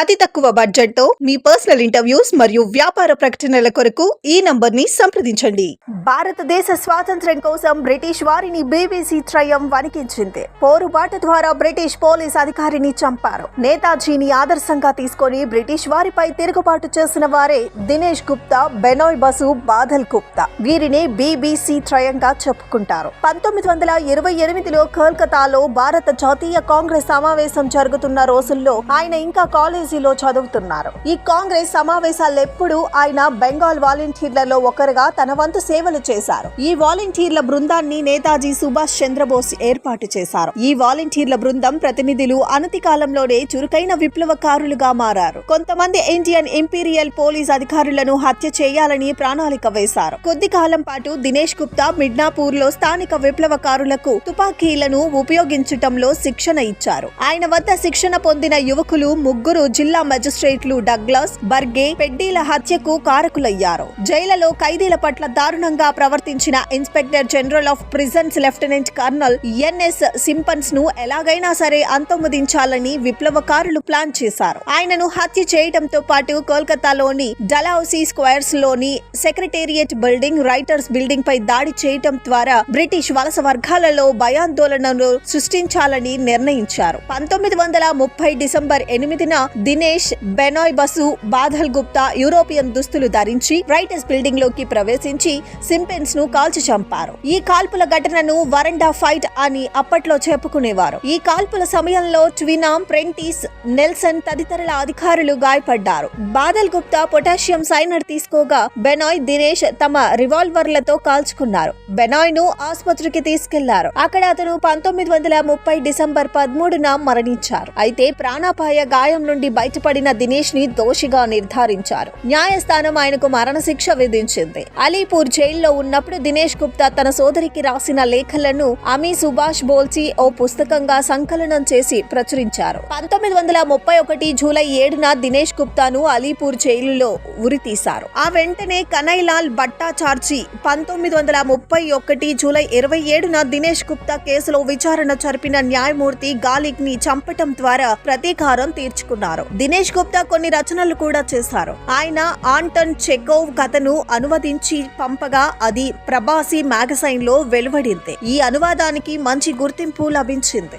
అతి తక్కువ బడ్జెట్తో మీ పర్సనల్ ఇంటర్వ్యూస్ మరియు వ్యాపార ప్రకటనల కొరకు ఈ నంబర్ని సంప్రదించండి. భారతదేశ స్వాతంత్ర్యం కోసం బ్రిటిష్ వారిని బీబీసీ త్రయం వణికించింది. పోరుబాటు ద్వారా బ్రిటిష్ పోలీస్ అధికారిని చంపారు. నేతాజీని ఆదర్శంగా తీసుకొని బ్రిటిష్ వారిపై తిరుగుబాటు చేసిన వారే దినేష్ గుప్తా బెనోయ్ బసు బాధల్ గుప్తా. వీరిని బీబీసీ త్రయంగా చెప్పుకుంటారు. పంతొమ్మిది వందల ఇరవై ఎనిమిదిలో కోల్కతాలో భారత జాతీయ కాంగ్రెస్ సమావేశం జరుగుతున్న రోజుల్లో ఆయన ఇంకా కాలేజ్ కాలేజీలో చదువుతున్నారు. ఈ కాంగ్రెస్ సమావేశాలెప్పుడు ఆయన బెంగాల్ వాలంటీర్లలో ఒకరుగా తన వంతు సేవలు చేశారు. ఈ వాలంటీర్ల బృందాన్ని నేతాజీ సుభాష్ చంద్రబోస్ ఏర్పాటు చేశారు. ఈ వాలంటీర్ల బృందం ప్రతినిధులు అనతి కాలంలోనే చురుకైన విప్లవకారులుగా మారారు. కొంతమంది ఇండియన్ ఇంపీరియల్ పోలీస్ అధికారులను హత్య చేయాలని ప్రణాళిక వేశారు. కొద్ది కాలం పాటు దినేష్ గుప్తా మిడ్నాపూర్లో స్థానిక విప్లవకారులకు తుపాకీలను ఉపయోగించటంలో శిక్షణ ఇచ్చారు. ఆయన వద్ద శిక్షణ పొందిన యువకులు ముగ్గురు జిల్లా మెజిస్ట్రేట్లు డగ్లస్ బర్గే పెడ్డీల హత్యకు కారకులయ్యారు. జైలలో ఖైదీల పట్ల దారుణంగా ప్రవర్తించిన inspector general of prisons lieutenant colonel NS సింపన్స్ను ఎలాగైనా సరే అంతమొదించాలని విప్లవకారులు ప్లాన్ చేశారు. ఆయనను హత్య చేయడంతో పాటు కోల్కతాలోని డలహౌసీ స్క్వేర్స్లోని సెక్రటేరియట్ బిల్డింగ్ రైటర్స్ బిల్డింగ్ పై దాడి చేయటం ద్వారా బ్రిటిష్ వలస వర్గాలలో భయాందోళనను సృష్టించాలని నిర్ణయించారు. పంతొమ్మిది వందల ముప్పై డిసెంబర్ ఎనిమిదిన దినేష్ బెనాయ్ బసు బాధల్ గుప్తా యూరోపియన్ దుస్తులు ధరించి రైటర్స్ బిల్డింగ్లోకి ప్రవేశించి సింపెన్స్ను కాల్చి చంపారు. ఈ కాల్పుల ఘటనను వరండా ఫైట్ అని అప్పట్లో చెప్పుకునేవారు. ఈ కాల్పుల సమయంలో ట్వినామ్ ప్రెంటిస్ నెల్సన్ తదితరుల అధికారులు గాయపడ్డారు. బాదల్ గుప్తా పొటాషియం సైనర్ తీసుకోగా బెనాయ్ దినేష్ తమ రివాల్వర్లతో కాల్చుకున్నారు. బెనాయ్ను ఆసుపత్రికి తీసుకెళ్ళారు. అక్కడ అతను పంతొమ్మిది వందల ముప్పై డిసెంబర్ పదమూడున మరణించారు. అయితే ప్రాణాపాయ గాయం నుండి బయటపడిన దినేష్ని దోషిగా నిర్ధారించారు. న్యాయస్థానం ఆయనకు మరణశిక్ష విధించింది. అలీపూర్ జైల్లో ఉన్నప్పుడు దినేష్ గుప్తా తన సోదరికి రాసిన లేఖలను అమీ సుభాష్ బోల్చి ఓ పుస్తకంగా సంకలనం చేసి ప్రచురించారు. పంతొమ్మిది వందల ముప్పై ఒకటి జూలై ఏడున దినేష్ గుప్తాను అలీపూర్ జైలులో ఉరితీశారు. ఆ వెంటనే కనైలాల్ భట్టాచార్జీ పంతొమ్మిది వందల ముప్పై ఒకటి జూలై ఇరవై ఏడున దినేష్ గుప్తా కేసులో విచారణ జరిపిన న్యాయమూర్తి గాలిక్ని చంపటం ద్వారా ప్రతీకారం తీర్చుకున్నారు. దినేష్ గుప్తా కొన్ని రచనలు కూడా చేశారు. ఆయన ఆంటన్ చెకోవ్ కథను అనువదించి పంపగా అది ప్రభాసి మ్యాగజైన్లో వెలువడింది. ఈ అనువాదానికి మంచి గుర్తింపు లభించింది.